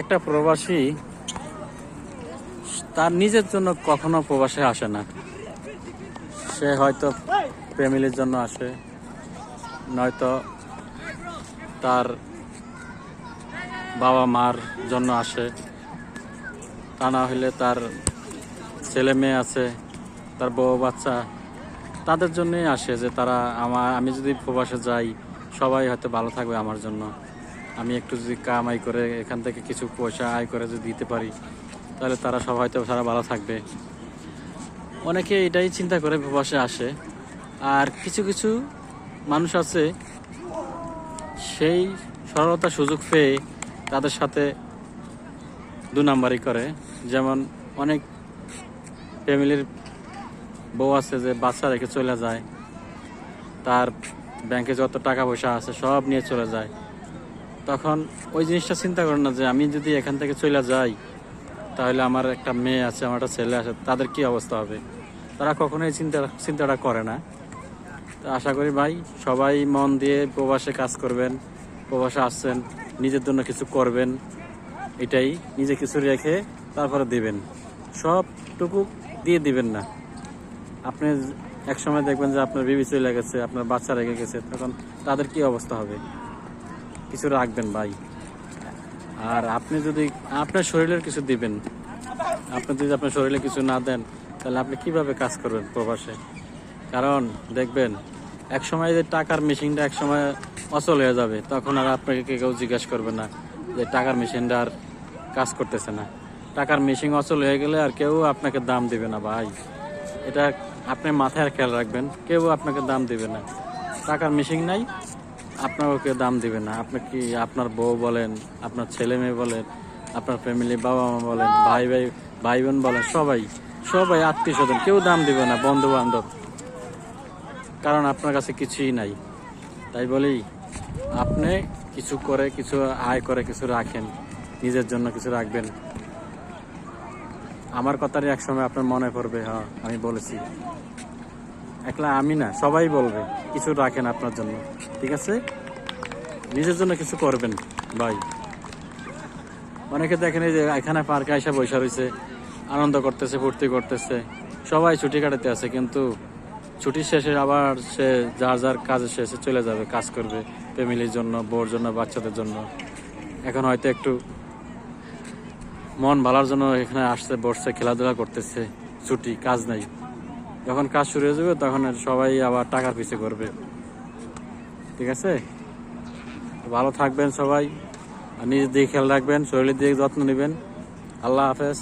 একটা প্রবাসী তার নিজের জন্য কখনো প্রবাসে আসে না। সে হয়তো ফ্যামিলির জন্য আসে, নয়তো তার বাবা মার জন্য আসে। তা না হলে তার ছেলে মেয়ে আছে, তার বউ বাচ্চা, তাদের জন্যই আসে যে তারা আমার আমি যদি প্রবাসে যাই, সবাই হয়তো ভালো থাকবে আমার জন্য। আমি একটু যদি কামাই করে এখান থেকে কিছু পয়সা আয় করে যদি দিতে পারি, তাহলে তারা সবাই হয়তো সারা ভালো থাকবে। অনেকে এটাই চিন্তা করে প্রবাসে আসে। আর কিছু কিছু মানুষ আছে, সেই সরলতা সুযোগ পেয়ে তাদের সাথে দু নাম্বারই করে। যেমন অনেক ফ্যামিলির বউ আছে যে বাচ্চা রেখে চলে যায়, তার ব্যাংকে যত টাকা পয়সা আছে সব নিয়ে চলে যায়। তখন ওই জিনিসটা চিন্তা করেন না যে আমি যদি এখান থেকে চলে যাই, তাহলে আমার একটা মেয়ে আছে, আমার একটা ছেলে আছে, তাদের কি অবস্থা হবে? তারা কখনোই চিন্তা, চিন্তাটা করে না। তো আশা করি ভাই, সবাই মন দিয়ে প্রবাসে কাজ করবেন, প্রবাসে আসছেন, নিজের জন্য কিছু করবেন, এটাই নিজে কিছু রেখে তারপরে দিবেন। সবটুকু দিয়ে দিবেন না। আপনি এক সময় দেখবেন যে আপনার বিবি চলে গেছে, আপনার বাচ্চা রেখে গেছে, তখন তাদের কি অবস্থা হবে? কিছু রাখবেন ভাই। আর আপনি যদি আপনার শরীরের কিছু দিবেন, আপনি যদি আপনার শরীরে কিছু না দেন, তাহলে আপনি কীভাবে কাজ করবেন প্রবাসে? কারণ দেখবেন, এক সময় যে টাকার মেশিনটা এক সময় অচল হয়ে যাবে, তখন আর আপনাকে কেউ জিজ্ঞাসা করবে না যে টাকার মেশিনটা আর কাজ করতেছে না। টাকার মেশিন অচল হয়ে গেলে আর কেউ আপনাকে দাম দিবে না ভাই। এটা আপনি মাথায় খেয়াল রাখবেন, কেউ আপনাকে দাম দিবে না। টাকার মেশিন নাই আপনাকে কেউ দাম দিবে না। আপনি কি আপনার বউ বলেন, আপনার ছেলে মেয়ে বলেন, আপনার ফ্যামিলি বাবা মা বলেন, ভাই ভাই ভাই বোন বলেন, সবাই সবাই আত্মীয় স্বজন কেউ দাম দিবে না বন্ধু বান্ধব কারণ আপনার কাছে কিছুই নাই। তাই বলি, আপনি কিছু করে, কিছু আয় করে, কিছু রাখেন, নিজের জন্য কিছু রাখবেন। আমার কথারই এক সময় আপনার মনে পড়বে হ্যাঁ আমি বলেছি। একলা আমি না, সবাই বলবে, কিছু রাখেন আপনার জন্য। ঠিক আছে? নিজের জন্য কিছু করবেন, ভাই। অনেকে দেখেন এই যে এখানে পার্কে আইসা বৈশা রয়েছে আনন্দ করতেছে, ফুর্তি করতেছে। সবাই ছুটি কাটাতে আছে, কিন্তু ছুটির শেষে আবার সে যার যার কাজে শেষে চলে যাবে, কাজ করবে, ফ্যামিলির জন্য, বউর জন্য, বাচ্চাদের জন্য। এখন হয়তো একটু মন ভালার জন্য এখানে আসছে, বসছে, খেলাধুলা করতেছে, ছুটি, কাজ নাই। যখন কাজ শুরু হয়ে যাবে, তখন সবাই আবার টাকার পিছে করবে ঠিক আছে? ভালো থাকবেন সবাই, আর নিজের দিকে খেয়াল রাখবেন, শরীরের দিকে যত্ন নেবেন। আল্লাহ হাফেজ।